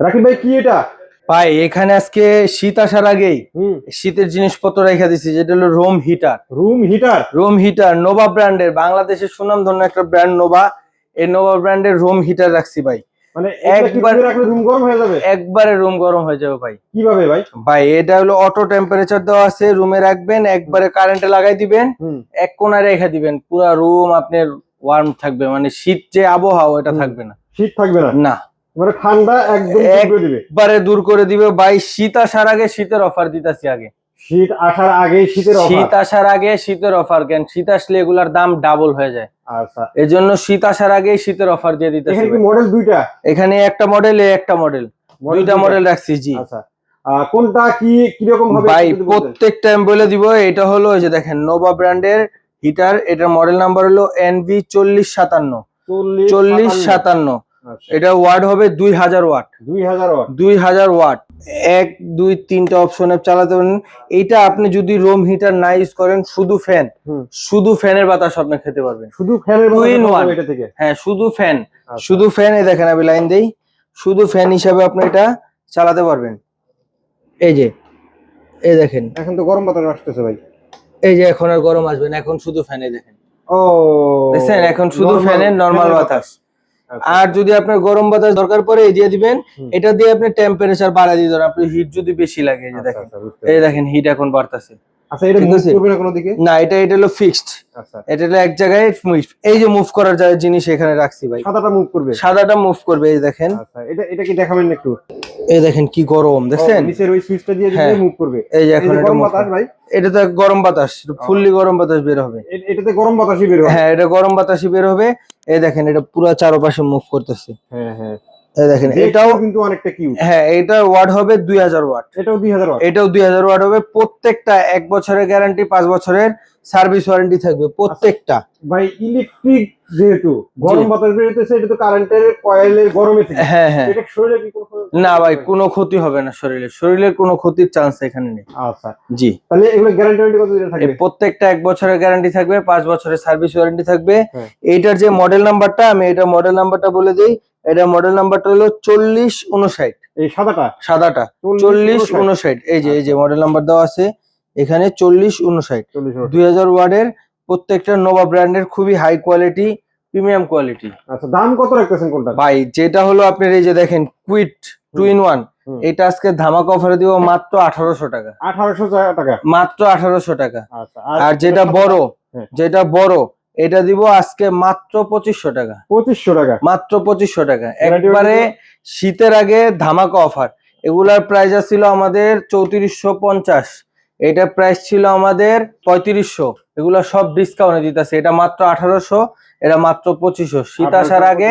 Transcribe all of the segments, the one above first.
রাকিব ভাই কি এটা? ভাই এখানে আজকে শীত আসার আগেই শীতের জিনিসপত্র রেখে দিছি যেটা হলো room heater room heater room heater Nova ব্র্যান্ডের বাংলাদেশের সুনাম ধন্য একটা ব্র্যান্ড নোভা এই নোভা ব্র্যান্ডের রোম হিটার রাখছি ভাই। মানে একবার রুম গরম হয়ে যাবে? একবারে রুম গরম হয়ে যাবে ভাই। কীভাবে ভাই? ভাই এটা হলো অটো টেম্পারেচার দেওয়া আছে রুমে রাখবেন একবারে কারেন্টে লাগাই দিবেন এক কোনায় রেখে দিবেন পুরো রুম আপনার ওয়ার্ম থাকবে মানে শীত যে আবহাওয়া এটা থাকবে না। শীত থাকবে না? না। মানে ঠান্ডা একদম একবারে দূর করে দিবে। ভাই শীত আসার আগে শীতের অফার দিতেছি আগে। শীত আসার আগে শীতের শীত আসার আগে শীতের অফার কেন? শীত আসলে এগুলার দাম ডাবল হয়ে যায়। আচ্ছা। এই জন্য শীত আসার আগে শীতের অফার দিয়ে দিতেছি। এখানে মডেল দুইটা? এখানে একটা মডেল এ একটা মডেল দুইটা মডেল রাখছি জি। আচ্ছা। কোনটা কি কীরকম হবে ভাই। প্রত্যেকটা আমি বলে দিব। এটা হলো এই যে দেখেন নোভা ব্র্যান্ডের হিটার এটার মডেল নাম্বার হলো এনভি চল্লিশ সাতান্ন। চল্লিশ সাতান্ন। এটা ওয়াট হবে দুই হাজার ওয়াট। দুই হাজার ওয়াট। দুই হাজার ওয়াট। এক দুই তিনটা অপশনে চালাতে পারেন। এইটা আপনি যদি রুম হিটার না ইউজ করেন শুধু ফ্যান শুধু ফ্যানের বাতাস আপনি খেতে পারবেন। শুধু ফ্যানের এটা থেকে? হ্যাঁ শুধু ফ্যান আচ্ছা। শুধু ফ্যান এই দেখেন আমি লাইন দেই। শুধু ফ্যান হিসাবে আপনি এটা চালাতে পারবেন। এই যে এই দেখেন। এখন তো গরম বাতাস আসতেছে ভাই। এই যে এখন আর গরম আসবে না। এখন শুধু ফ্যানে দেখেন। ও। দেখছেন? এখন শুধু ফ্যানের নর্মাল বাতাস। আচ্ছা। আর যদি আপনার গরম বাতাস দরকার পড়ে দিয়ে দিবেন। এটা দিয়ে আপনি টেম্পারেচার বাড়ায় দিয়ে দেবেন আপনি হিট যদি বেশি লাগে এই যে আচ্ছা, দেখেন। আচ্ছা, এই দেখেন হিট এখন বাড়তাছে। আচ্ছা এটা ঠিক মুভ আছে। করবে না কোনো দিকে না এটা এটা হলো ফিক্সড আচ্ছা। এটা হলো এক জায়গায়। এই যে মুভ করার যা জিনিস এখানে রাখছি ভাই। সাদাটা মুভ করবে? সাদাটা মুভ করবে এই দেখেন। আচ্ছা এটা এটা কি দেখাবেন একটু? এই দেখেন কি গরম দেখছেন? নিচের ওই সুইচটা দিয়ে হ্যাঁ। দিয়ে মুভ করবে। এই যে এখন এটা বাতাস ভাই। এটা তো গরম বাতাস ফুললি গরম বাতাস বের হবে। এটাতে গরম বাতাসই বের হয় হ্যাঁ এটা গরম বাতাসই বের হবে। এই দেখেন এটা পুরো চারপাশে মুভ করতেছে। হ্যাঁ হ্যাঁ। এই দেখেন এটাও কিন্তু অনেকটা কিউট হ্যাঁ এটা ওয়াট হবে দুই হাজার ওয়াট এটাও দুই হাজার এটাও দুই হাজার ওয়াট হবে। প্রত্যেকটা এক বছরের গ্যারান্টি পাঁচ বছরের। সার্ভিস ওয়ারেন্টি থাকবে প্রত্যেকটা। ভাই ইলেকট্রিক যেহেতু গরম। বাতাস বেরোতেছে এটা তো কারেন্টের কয়েলের গরমে থেকে। হ্যাঁ হ্যাঁ। এটা শরীরে কি কোনো না ভাই কোনো ক্ষতি হবে না শরীরে। শরীরের কোনো ক্ষতির চান্স এখানে নেই। আচ্ছা। জি। তাহলে এগুলো গ্যারান্টি ওয়ারেন্টি কত দিন থাকবে? প্রত্যেকটা এক বছরের গ্যারান্টি থাকবে পাঁচ বছরের সার্ভিস ওয়ারেন্টি থাকবে। হ্যাঁ। এইটার যে মডেল নাম্বারটা আমি এটা মডেল নাম্বারটা বলে দিই। এটা মডেল নাম্বারটা হলো চল্লিশ উনষাট এই সাদাটা? সাদাটা। চল্লিশ উনষাট এই যে এই যে মডেল নাম্বার দেওয়া আছে এখানে চল্লিশ উনষাট। দুই হাজার ওয়ার্ডের প্রত্যেকটা নোভা ব্র্যান্ডের খুবই হাই কোয়ালিটি প্রিমিয়াম কোয়ালিটি আচ্ছা দাম কত রাখতেছেন কোনটা? ভাই যেটা হলো আপনার এই যে দেখেন কুইট টু ইন ওয়ান এটা আজকে ধামাকা অফারে দিব মাত্র আঠারোশো টাকা। আঠারোশো টাকা। মাত্র আঠারোশো টাকা। আচ্ছা আর যেটা বড় হ্যাঁ। যেটা বড় এটা দিব আজকে মাত্র পঁচিশশো টাকা। পঁচিশশো টাকা। মাত্র পঁচিশশো টাকা। একবারে শীতের আগে ধামাকা অফার এগুলার প্রাইস ছিল আমাদের চৌত্রিশশো পঞ্চাশ। এটা প্রাইস ছিল আমাদের পঁয়ত্রিশশো। এগুলা সব ডিসকাউন্টে দিতেছে। এটা মাত্র আঠারোশো এটা মাত্র পঁচিশশো। শীত আসার আগে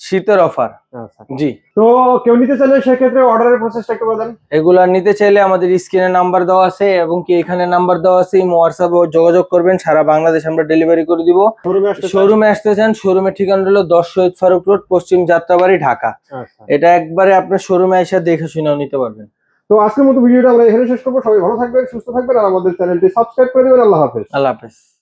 শীতের অফার আচ্ছা জি। তো কেউ নিতে চাইলে সেক্ষেত্রে অর্ডারের প্রসেসটা একটু বলেন। এগুলা নিতে চাইলে আমাদের স্ক্রিনে নাম্বার দেওয়া আছে এবং কি এখানে নাম্বার দেওয়া আছে হোয়াটসঅ্যাপে যোগাযোগ করবেন। সারা বাংলাদেশ আমরা ডেলিভারি করে দিব। শোরুমে আসতে চান? শোরুমে আসতে চান শোরুমের ঠিকানা হলো দশ শহীদ ফারুক রোড পশ্চিম যাত্রাবাড়ি ঢাকা। আচ্ছা। এটা একবারে আপনার শোরুমে এসে দেখে শুনেও নিতে পারবেন। তো আজকের মতো ভিডিওটা আমরা এখানে শেষ করব। সবাই ভালো থাকবেন, সুস্থ থাকবেন, আর আমাদের চ্যানেলটি সাবস্ক্রাইব করে দেবেন। আল্লাহ হাফেজ। আল্লাহ হাফেজ।